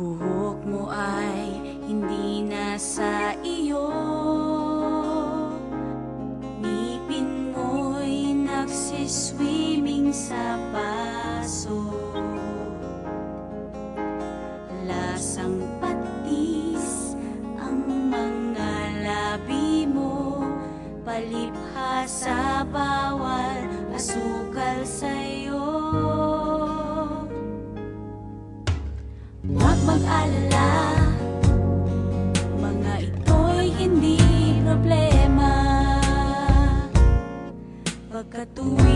Buhok mo ay hindi na sa iyo. Ngipin mo'y nagsiswimming sa ka tuwi